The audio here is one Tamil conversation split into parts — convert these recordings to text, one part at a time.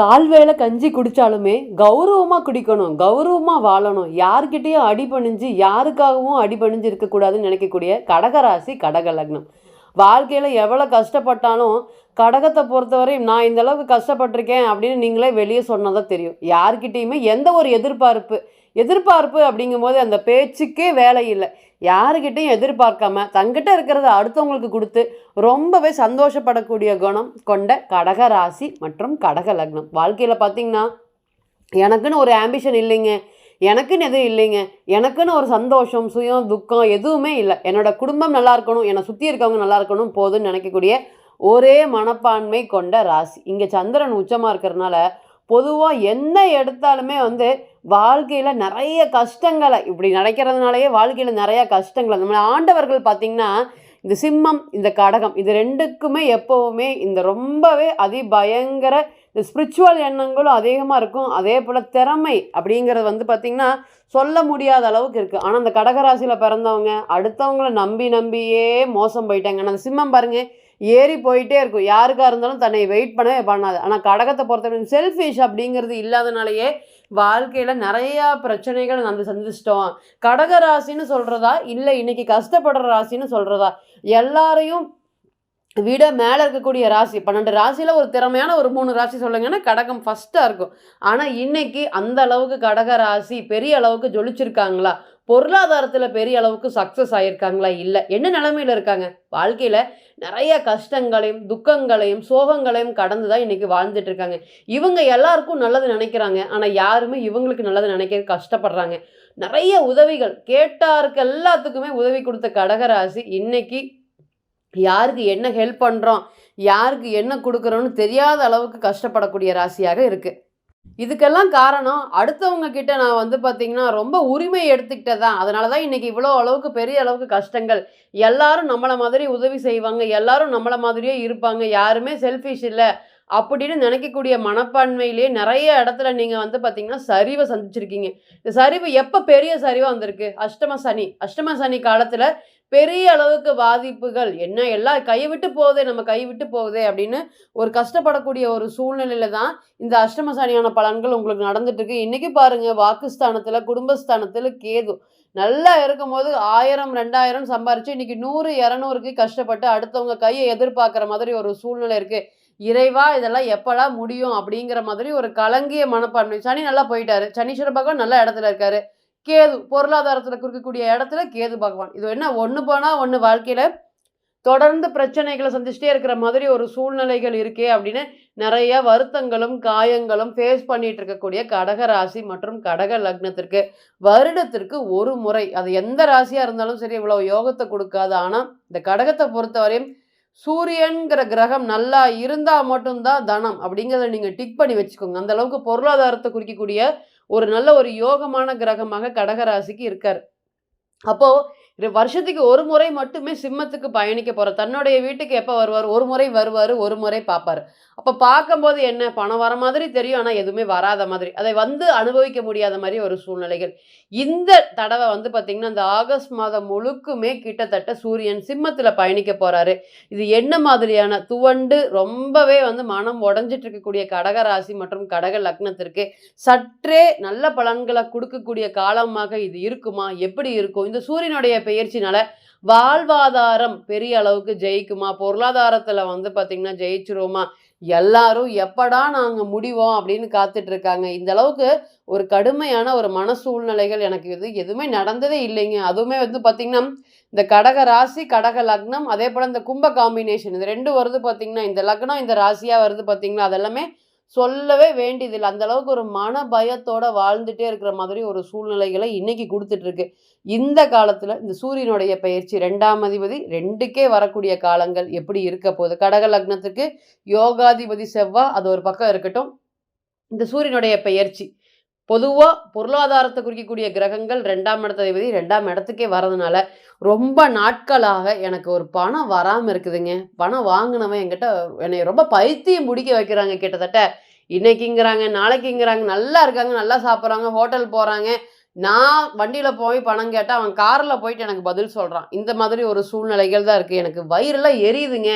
கால் வேலை கஞ்சி குடித்தாலுமே கௌரவமாக குடிக்கணும் கௌரவமாக வாழணும். யார்கிட்டயும் அடிபணிஞ்சு யாருக்காகவும் அடிபணிஞ்சு இருக்கக்கூடாதுன்னு நினைக்கக்கூடிய கடகராசி கடக லக்னம். வாழ்க்கையில் எவ்வளோ கஷ்டப்பட்டாலும் கடகத்தை பொறுத்தவரையும் நான் இந்த அளவுக்கு கஷ்டப்பட்டிருக்கேன் அப்படின்னு நீங்களே வெளியே சொன்னதான் தெரியும். யாருக்கிட்டேயுமே எந்த ஒரு எதிர்பார்ப்பு எதிர்பார்ப்பு அப்படிங்கும்போது அந்த பேச்சுக்கே வேலை இல்லை. யாருக்கிட்டையும் எதிர்பார்க்காம தங்கிட்ட இருக்கிறத அடுத்தவங்களுக்கு கொடுத்து ரொம்பவே சந்தோஷப்படக்கூடிய குணம் கொண்ட கடக ராசி மற்றும் கடக லக்னம். வாழ்க்கையில் பார்த்தீங்கன்னா எனக்குன்னு ஒரு ஆம்பிஷன் இல்லைங்க. எனக்குன்னு எதுவும் இல்லைங்க. எனக்குன்னு ஒரு சந்தோஷம் சுயம் துக்கம் எதுவுமே இல்லை. என்னோட குடும்பம் நல்லா இருக்கணும் என்னை சுற்றி இருக்கவங்க நல்லா இருக்கணும் போதும்னு நினைக்கக்கூடிய ஒரே மனப்பான்மை கொண்ட ராசி. இங்கே சந்திரன் உச்சமாக இருக்கிறதுனால பொதுவாக என்ன எடுத்தாலுமே வந்து வாழ்க்கையில் நிறைய கஷ்டங்களை இப்படி நடக்கிறதுனாலயே வாழ்க்கையில் நிறையா கஷ்டங்களை. நம்ம ஆண்டவர்கள் பார்த்திங்கன்னா இந்த சிம்மம் இந்த கடகம் இது ரெண்டுக்குமே எப்போவுமே இந்த ரொம்பவே அதிபயங்கர ஸ்பிரிச்சுவல் எண்ணங்களும் அதிகமாக இருக்கும். அதே போல் திறமை அப்படிங்கிறது வந்து பார்த்திங்கன்னா சொல்ல முடியாத அளவுக்கு இருக்குது ஆனால் அந்த கடகராசியில் பிறந்தவங்க அடுத்தவங்கள நம்பி நம்பியே மோசம் போயிட்டாங்க. ஆனால் அந்த சிம்மம் பாருங்கள் ஏறி போயிட்டே இருக்கும். யாருக்காக இருந்தாலும் தன்னை வெயிட் பண்ணவே பண்ணாது. ஆனால் கடகத்தை பொறுத்தவரைக்கும் செல்ஃபிஷ் அப்படிங்கிறது இல்லாதனாலேயே வாழ்க்கையில் நிறையா பிரச்சனைகள் நம்ம சந்திச்சிட்டோம். கடக ராசின்னு சொல்கிறதா இல்லை இன்றைக்கி கஷ்டப்படுற ராசின்னு சொல்கிறதா எல்லாரையும் விட மேலே இருக்கக்கூடிய ராசி. பன்னெண்டு ராசியில் ஒரு திறமையான ஒரு மூணு ராசி சொல்லுங்கன்னா கடகம் ஃபஸ்ட்டாக இருக்கும். ஆனால் இன்றைக்கி அந்த அளவுக்கு கடக ராசி பெரிய அளவுக்கு ஜொலிச்சிருக்காங்களா? பொருளாதாரத்தில் பெரிய அளவுக்கு சக்ஸஸ் ஆகியிருக்காங்களா இல்லை. என்ன நிலமையில இருக்காங்க? வாழ்க்கையில் நிறைய கஷ்டங்களையும் துக்கங்களையும் சோகங்களையும் கடந்து தான் இன்றைக்கி வாழ்ந்துட்டு இருக்காங்க. இவங்க எல்லாருக்கும் நல்லது நினைக்கிறாங்க. ஆனால் யாருமே இவங்களுக்கு நல்லது நினைக்க கஷ்டப்படுறாங்க. நிறைய உதவிகள் கேட்டாருக்கு எல்லாத்துக்குமே உதவி கொடுத்த கடகராசி இன்னைக்கு யாருக்கு என்ன ஹெல்ப் பண்ணுறோம் யாருக்கு என்ன கொடுக்குறோன்னு தெரியாத அளவுக்கு கஷ்டப்படக்கூடிய ராசியாக இருக்குது இதுக்கெல்லாம் காரணம் அடுத்தவங்க கிட்ட நான் வந்து பார்த்தீங்கன்னா ரொம்ப உரிமை எடுத்துக்கிட்டதான் அதனால தான் இன்றைக்கி இவ்வளோ அளவுக்கு பெரிய அளவுக்கு கஷ்டங்கள். எல்லாரும் நம்மளை மாதிரி உதவி செய்வாங்க எல்லாரும் நம்மளை மாதிரியே இருப்பாங்க. யாருமே செல்ஃபிஷ் இல்லை. அப்படின்னு நினைக்கக்கூடிய மனப்பான்மையிலேயே நிறைய இடத்துல நீங்கள் வந்து பார்த்தீங்கன்னா சரிவை சந்திச்சிருக்கீங்க. இந்த சரிவு எப்போ பெரிய சரிவாக வந்திருக்கு? அஷ்டம சனி. அஷ்டம சனி காலத்தில் பெரிய அளவுக்கு பாதிப்புகள் என்ன? எல்லாம் கைவிட்டு போகுதே நம்ம கைவிட்டு போகுதே அப்படின்னு ஒரு கஷ்டப்படக்கூடிய ஒரு சூழ்நிலையில தான் இந்த அஷ்டம சனியான பலன்கள் உங்களுக்கு நடந்துட்டு இருக்கு இன்னைக்கு பாருங்க வாக்குஸ்தானத்துல குடும்பஸ்தானத்துல கேது நல்லா இருக்கும்போது ஆயிரம் ரெண்டாயிரம் சம்பாரிச்சு இன்னைக்கு நூறு இரநூறுக்கு கஷ்டப்பட்டு அடுத்தவங்க கையை எதிர்பார்க்குற மாதிரி ஒரு சூழ்நிலை இருக்கு. இறைவா இதெல்லாம் எப்படா முடியும் அப்படிங்கிற மாதிரி ஒரு கலங்கிய மனப்பான்மை. சனி நல்லா போயிட்டாரு. சனீஸ்வர பகவான் நல்ல இடத்துல இருக்காரு. கேது பொருளாதாரத்தில் கொடுக்கக்கூடிய இடத்துல கேது பகவான். இது என்ன ஒன்று போனால் ஒன்று வாழ்க்கையில் தொடர்ந்து பிரச்சனைகளை சந்திச்சுட்டே இருக்கிற மாதிரி ஒரு சூழ்நிலைகள் இருக்கே அப்படின்னு நிறைய வருத்தங்களும் காயங்களும் ஃபேஸ் பண்ணிட்டு இருக்கக்கூடிய கடக ராசி மற்றும் கடக லக்னத்திற்கு வருடத்திற்கு ஒரு முறை அது எந்த ராசியாக இருந்தாலும் சரி இவ்வளோ யோகத்தை கொடுக்காது. ஆனால் இந்த கடகத்தை பொறுத்தவரையும் சூரியன்கிற கிரகம் நல்லா இருந்தால் மட்டும்தான் தனம் அப்படிங்கிறத நீங்கள் டிக் பண்ணி வச்சுக்கோங்க. அந்த அளவுக்கு பொருளாதாரத்தை குறிக்கக்கூடிய ஒரு நல்ல ஒரு யோகமான கிரகமாக கடகராசிக்கு இருக்கார். அப்போது இது வருஷத்துக்கு ஒரு முறை மட்டுமே சிம்மத்துக்கு பயணிக்க போகிற தன்னுடைய வீட்டுக்கு எப்போ வருவார்? ஒரு முறை வருவார் ஒரு முறை பார்ப்பார். அப்போ பார்க்கும்போது என்ன? பணம் வர மாதிரி தெரியும் ஆனால் எதுவுமே வராத மாதிரி. அதை வந்து அனுபவிக்க முடியாத மாதிரி ஒரு சூழ்நிலைகள். இந்த தடவை வந்து பார்த்திங்கன்னா இந்த ஆகஸ்ட் மாதம் முழுக்குமே கிட்டத்தட்ட சூரியன் சிம்மத்தில் பயணிக்க போகிறாரு இது என்ன மாதிரியான துவண்டு ரொம்பவே வந்து மனம் உடஞ்சிட்டு இருக்கக்கூடிய கடகராசி மற்றும் கடக லக்னத்திற்கு சற்றே நல்ல பலன்களை கொடுக்கக்கூடிய காலமாக இது இருக்குமா? எப்படி இருக்கும்? இந்த சூரியனுடைய பெயர்ச்சினால வாழ்வாதாரம் பெரிய அளவுக்கு ஜெயிக்குமா? பொருளாதாரத்துல வந்து பாத்தீங்கன்னா ஜெயிச்சிருவோமா? எல்லாரும் எப்படா நாங்க முடிவோம் அப்படின்னு காத்துட்டு இருக்காங்க இந்த அளவுக்கு ஒரு கடுமையான ஒரு மன சூழ்நிலைகள் எனக்கு இது எதுவுமே நடந்ததே இல்லைங்க. அதுவுமே வந்து பாத்தீங்கன்னா இந்த கடக ராசி கடக லக்னம் அதே போல இந்த கும்ப காம்பினேஷன் இது ரெண்டு வருது பாத்தீங்கன்னா. இந்த லக்னம் இந்த ராசியா வருது பாத்தீங்களா? அதெல்லாமே சொல்லவே வேண்டியதில்லை. அந்த அளவுக்கு ஒரு மன பயத்தோட வாழ்ந்துட்டே இருக்கிற மாதிரி ஒரு சூழ்நிலைகளை இன்னைக்கு கொடுத்துட்டு இருக்கு இந்த காலத்துல இந்த சூரியனுடைய பயிற்சி ரெண்டாம் அதிபதி ரெண்டுக்கே வரக்கூடிய காலங்கள் எப்படி இருக்க போகுது? கடக லக்னத்துக்கு யோகாதிபதி செவ்வா அது ஒரு பக்கம் இருக்கட்டும். இந்த சூரியனுடைய பெயர்ச்சி பொதுவாக பொருளாதாரத்தை குறிக்கக்கூடிய கிரகங்கள் ரெண்டாம் இடத்த அதிபதி ரெண்டாம் இடத்துக்கே வரதுனால ரொம்ப நாட்களாக எனக்கு ஒரு பணம் வராமல் இருக்குதுங்க. பணம் வாங்கினவன் என்கிட்ட என்னை ரொம்ப பைத்தியம் முடிக்க வைக்கிறாங்க கிட்டத்தட்ட. இன்னைக்குங்கிறாங்க நாளைக்குங்கிறாங்க நல்லா இருக்காங்க நல்லா சாப்பிட்றாங்க ஹோட்டல் போகிறாங்க நான் வண்டியில் போய் பணம் கேட்டால் அவன் காரில் போயிட்டு எனக்கு பதில் சொல்கிறான் இந்த மாதிரி ஒரு சூழ்நிலைகள் தான் இருக்குது எனக்கு வயிறெல்லாம் எரியுதுங்க.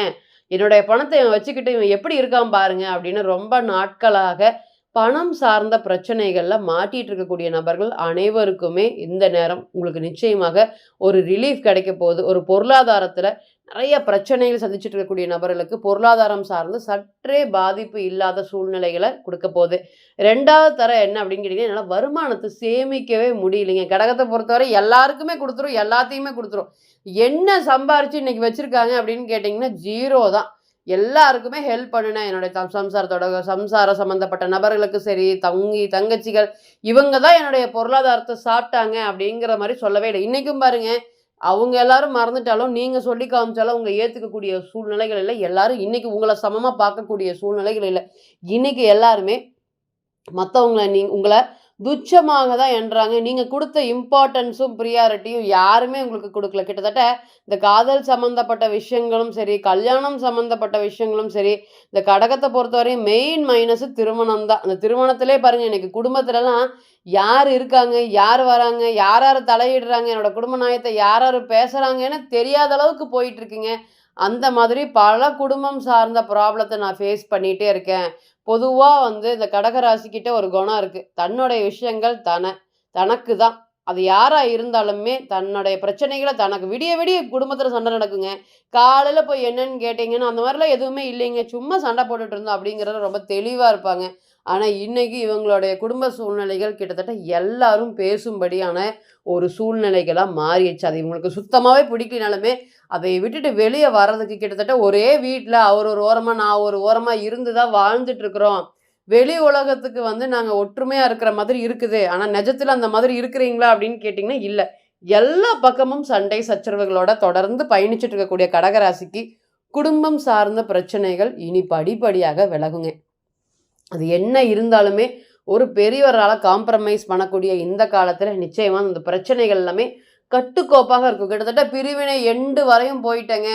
என்னுடைய பணத்தை இவன் வச்சுக்கிட்டு இவன் எப்படி இருக்கான் பாருங்க அப்படின்னு ரொம்ப நாட்களாக பணம் சார்ந்த பிரச்சனைகளில் மாட்டிகிட்டு இருக்கக்கூடிய நபர்கள் அனைவருக்குமே இந்த நேரம் உங்களுக்கு நிச்சயமாக ஒரு ரிலீஃப் கிடைக்க போகுது. ஒரு பொருளாதாரத்தில் நிறைய பிரச்சனைகள் சந்திச்சுட்டு இருக்கக்கூடிய நபர்களுக்கு பொருளாதாரம் சார்ந்து சற்றே பாதிப்பு இல்லாத சூழ்நிலைகளை கொடுக்க போகுது. ரெண்டாவது தர என்ன அப்படின்னு கேட்டிங்கன்னா என்னால் வருமானத்தை சேமிக்கவே முடியலைங்க. கடகத்தை பொறுத்தவரை எல்லாருக்குமே கொடுத்துரும் எல்லாத்தையுமே கொடுத்துரும். என்ன சம்பாரிச்சு இன்றைக்கி வச்சுருக்காங்க அப்படின்னு கேட்டிங்கன்னா ஜீரோ தான். எல்லாருக்குமே ஹெல்ப் பண்ணினேன் என்னுடைய தம் சம்சாரத்தோட சம்சார சம்மந்தப்பட்ட நபர்களுக்கு சரி தங்கி தங்கச்சிகள் இவங்க தான் என்னுடைய பொருளாதாரத்தை சாப்பிட்டாங்க அப்படிங்கிற மாதிரி சொல்லவே இல்லை. இன்றைக்கும் பாருங்கள் அவங்க எல்லாரும் மறந்துட்டாலும் நீங்கள் சொல்லி காமிச்சாலும் அவங்க ஏற்றுக்கக்கூடிய சூழ்நிலைகள் இல்லை. எல்லாரும் இன்றைக்கி உங்களை சமமாக பார்க்கக்கூடிய சூழ்நிலைகள் இல்லை. இன்றைக்கி எல்லாருமே மற்றவங்களை நீ உங்களை துச்சமாக தான் என்றாங்க. நீங்கள் கொடுத்த இம்பார்ட்டன்ஸும் ப்ரியாரிட்டியும் யாருமே உங்களுக்கு கொடுக்கல. கிட்டத்தட்ட இந்த காதல் சம்மந்தப்பட்ட விஷயங்களும் சரி கல்யாணம் சம்மந்தப்பட்ட விஷயங்களும் சரி இந்த கடகத்தை பொறுத்தவரையும் மெயின் மைனஸ் திருமணம் தான் அந்த திருமணத்திலே பாருங்கள் எனக்கு குடும்பத்துலலாம் யார் இருக்காங்க யார் வராங்க யார் யார் தலையிடுறாங்க என்னோடய குடும்ப நாயத்தை யார் யார் பேசுகிறாங்கன்னு தெரியாத அளவுக்கு போயிட்டுருக்குங்க அந்த மாதிரி பல குடும்பம் சார்ந்த ப்ராப்ளத்தை நான் ஃபேஸ் பண்ணிகிட்டே இருக்கேன். பொதுவாக வந்து இந்த கடகராசிக்கிட்ட ஒரு குணம் இருக்குது தன்னுடைய விஷயங்கள் தன தனக்கு தான் அது யாராக இருந்தாலுமே தன்னுடைய பிரச்சனைகளை தனக்கு விடிய விடிய குடும்பத்தில் சண்டை நடக்குங்க. காலையில் போய் என்னன்னு கேட்டிங்கன்னா அந்த மாதிரிலாம் எதுவுமே இல்லைங்க. சும்மா சண்டை போட்டுட்டு இருந்தோம் அப்படிங்கிறத ரொம்ப தெளிவாக இருப்பாங்க. ஆனால் இன்றைக்கி இவங்களுடைய குடும்ப சூழ்நிலைகள் கிட்டத்தட்ட எல்லாரும் பேசும்படியான ஒரு சூழ்நிலைகளாக மாறிடுச்சு. அது இவங்களுக்கு சுத்தமாகவே பிடிக்கலனாலுமே அதை விட்டுட்டு வெளியே வர்றதுக்கு கிட்டத்தட்ட ஒரே வீட்டில் அவர் ஒரு ஓரமாக நான் ஒரு ஓரமாக இருந்து தான் வாழ்ந்துட்டுருக்குறோம். வெளி உலகத்துக்கு வந்து நாங்கள் ஒற்றுமையாக இருக்கிற மாதிரி இருக்குது. ஆனால் நிஜத்தில் அந்த மாதிரி இருக்கிறீங்களா அப்படின்னு கேட்டிங்கன்னா இல்லை. எல்லா பக்கமும் சண்டை சச்சரவுகளோட தொடர்ந்து பயணிச்சுட்டு இருக்கக்கூடிய கடகராசிக்கு குடும்பம் சார்ந்த பிரச்சனைகள் இனி படிப்படியாக விலகுங்க. அது என்ன இருந்தாலுமே ஒரு பெரியவரால் காம்ப்ரமைஸ் பண்ணக்கூடிய இந்த காலத்தில் நிச்சயமாக அந்த பிரச்சனைகள் எல்லாமே கட்டுக்கோப்பாக இருக்கும் கிட்டத்தட்ட பிரிவினை எண்டு வரையும் போயிட்டேங்க.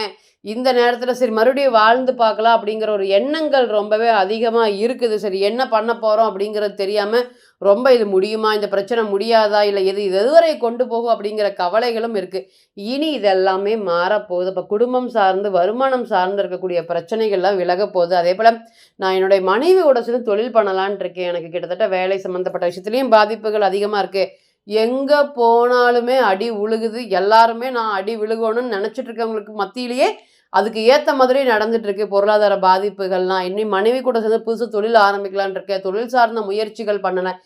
இந்த நேரத்தில் சரி மறுபடியும் வாழ்ந்து பார்க்கலாம் அப்படிங்கிற ஒரு எண்ணங்கள் ரொம்பவே அதிகமாக இருக்குது. சரி என்ன பண்ண போகிறோம் அப்படிங்கிறது தெரியாமல் ரொம்ப இது முடியுமா? இந்த பிரச்சனை முடியாதா? இல்லை எது இது எதுவரை கொண்டு போகும் அப்படிங்கிற கவலைகளும் இருக்குது இனி இதெல்லாமே மாறப்போகுது. இப்போ குடும்பம் சார்ந்து வருமானம் சார்ந்து இருக்கக்கூடிய பிரச்சனைகள்லாம் விலக போகுது. அதே போல் நான் என்னுடைய மனைவியோட சேர்ந்து தொழில் பண்ணலான் இருக்கேன். எனக்கு கிட்டத்தட்ட வேலை சம்மந்தப்பட்ட விஷயத்துலேயும் பாதிப்புகள் அதிகமாக இருக்குது எங்கே போனாலுமே அடி உழுகுது. எல்லாருமே நான் அடி விழுகணும்னு நினச்சிட்டு இருக்கவங்களுக்கு மத்தியிலேயே அதுக்கு ஏற்ற மாதிரி நடந்துட்டு இருக்கு பொருளாதார பாதிப்புகள்லாம். இன்னும் மனைவி கூட சேர்ந்து புதுசு தொழில் ஆரம்பிக்கலான் இருக்கேன் தொழில் சார்ந்த முயற்சிகள் பண்ணினேன்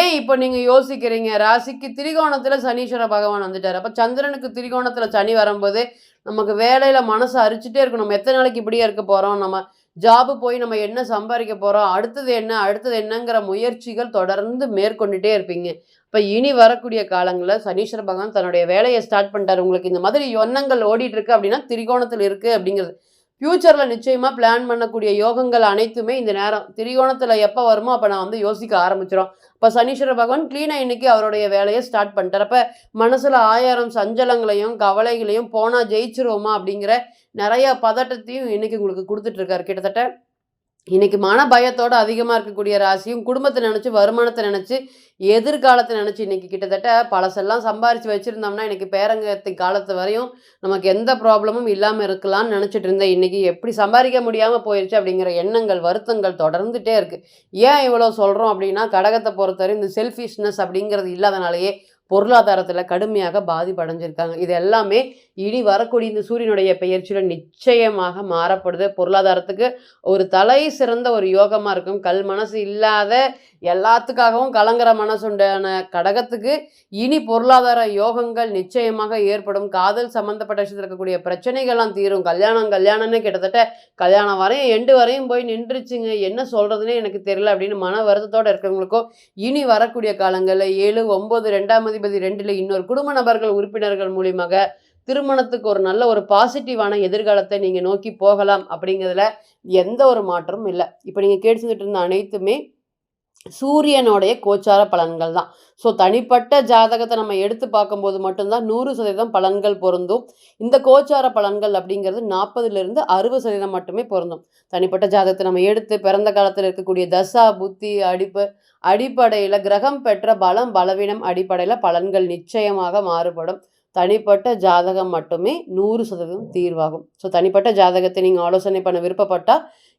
ஏன் இப்போ நீங்கள் யோசிக்கிறீங்க? ராசிக்கு திரிகோணத்தில் சனீஸ்வர பகவான் வந்துட்டார். அப்போ சந்திரனுக்கு திரிகோணத்தில் சனி வரும்போது நமக்கு வேலையில் மனசு அரிச்சுட்டே இருக்கும் நம்ம எத்தனை நாளைக்கு இப்படியே இருக்க போகிறோம் நம்ம ஜாபு போய் நம்ம என்ன சம்பாதிக்க போகிறோம் அடுத்தது என்ன அடுத்தது என்னங்கிற முயற்சிகள் தொடர்ந்து மேற்கொண்டுட்டே இருப்பீங்க. இப்போ இனி வரக்கூடிய காலங்களில் சனீஸ்வர பகவான் தன்னுடைய வேலையை ஸ்டார்ட் பண்ணிட்டார். உங்களுக்கு இந்த மாதிரி எண்ணங்கள் ஓடிட்டு இருக்கு அப்படின்னா திரிகோணத்தில் இருக்குது அப்படிங்கிறது. ஃப்யூச்சரில் நிச்சயமாக பிளான் பண்ணக்கூடிய யோகங்கள் அனைத்துமே இந்த நேரம். திரிகோணத்தில் எப்போ வருமோ அப்போ நான் வந்து யோசிக்க ஆரம்பிச்சிடும் இப்போ சனீஸ்வர பகவான் க்ளீனாக இன்னைக்கு அவருடைய வேலையை ஸ்டார்ட் பண்ணிட்டார். அப்போ மனசில் ஆயிரம் சஞ்சலங்களையும் கவலைகளையும் போனால் ஜெயிச்சிருவோமா அப்படிங்கிற நிறைய பதட்டத்தையும் இன்னைக்கு உங்களுக்கு கொடுத்துட்ருக்காரு கிட்டத்தட்ட இன்னைக்கு மன பயத்தோட அதிகமாக இருக்கக்கூடிய ராசியும் குடும்பத்தை நினச்சி வருமானத்தை நினச்சி எதிர்காலத்தை நினச்சி இன்னைக்கு கிட்டத்தட்ட பழசெல்லாம் சம்பாரித்து வச்சுருந்தோம்னா இன்றைக்கி பேரங்கத்து காலத்து வரையும் நமக்கு எந்த ப்ராப்ளமும் இல்லாமல் இருக்கலாம்னு நினச்சிட்டு இருந்தேன் இன்றைக்கி எப்படி சம்பாதிக்க முடியாமல் போயிடுச்சு அப்படிங்கிற எண்ணங்கள் வருத்தங்கள் தொடர்ந்துகிட்டே இருக்குது ஏன் இவ்வளோ சொல்கிறோம் அப்படின்னா கடகத்தை பொறுத்தவரை இந்த செல்ஃபிஷ்னஸ் அப்படிங்கிறது இல்லாதனாலேயே பொருளாதாரத்தில் கடுமையாக பாதிப்படைஞ்சிருக்காங்க. இது எல்லாமே இனி வரக்கூடிய இந்த சூரியனுடைய பெயர்ச்சியில் நிச்சயமாக மாறப்படுது. பொருளாதாரத்துக்கு ஒரு தலை சிறந்த ஒரு யோகமாக இருக்கும். கல் மனசு இல்லாத எல்லாத்துக்காகவும் கலங்குற மனசுண்டான கடகத்துக்கு இனி பொருளாதார யோகங்கள் நிச்சயமாக ஏற்படும். காதல் சம்மந்தப்பட்ட விஷயத்தில் இருக்கக்கூடிய பிரச்சனைகள்லாம் தீரும். கல்யாணம் கல்யாணம்னு கிட்டத்தட்ட கல்யாணம் வரையும் எண்டு வரையும் போய் நின்றுச்சுங்க. என்ன சொல்கிறதுனே எனக்கு தெரியல அப்படின்னு மன வருத்தத்தோடு இருக்கிறவங்களுக்கும் இனி வரக்கூடிய காலங்களில் ஏழு ஒம்பது ரெண்டாம் அதிபதி ரெண்டில் இன்னொரு குடும்ப நபர்கள் உறுப்பினர்கள் மூலியமாக திருமணத்துக்கு ஒரு நல்ல ஒரு பாசிட்டிவான எதிர்காலத்தை நீங்கள் நோக்கி போகலாம் அப்படிங்கிறதுல எந்த ஒரு மாற்றமும் இல்லை. இப்போ நீங்கள் கேட்டு இருந்த அனைத்துமே சூரியனுடைய கோச்சார பலன்கள் தான். ஸோ தனிப்பட்ட ஜாதகத்தை நம்ம எடுத்து பார்க்கும்போது மட்டும்தான் நூறு சதவீதம் பலன்கள் பொருந்தும். இந்த கோச்சார பலன்கள் அப்படிங்கிறது நாற்பதுலேருந்து அறுபது சதவீதம் மட்டுமே பொருந்தும். தனிப்பட்ட ஜாதகத்தை நம்ம எடுத்து பிறந்த காலத்தில் இருக்கக்கூடிய தசா புத்தி அடிப்பு அடிப்படையில் கிரகம் பெற்ற பலம் பலவீனம் அடிப்படையில் பலன்கள் நிச்சயமாக மாறுபடும். தனிப்பட்ட ஜாதகம் மட்டுமே நூறு சதவீதம் தீர்வாகும். ஸோ தனிப்பட்ட ஜாதகத்தை நீங்கள் ஆலோசனை பண்ண விருப்பப்பட்டால்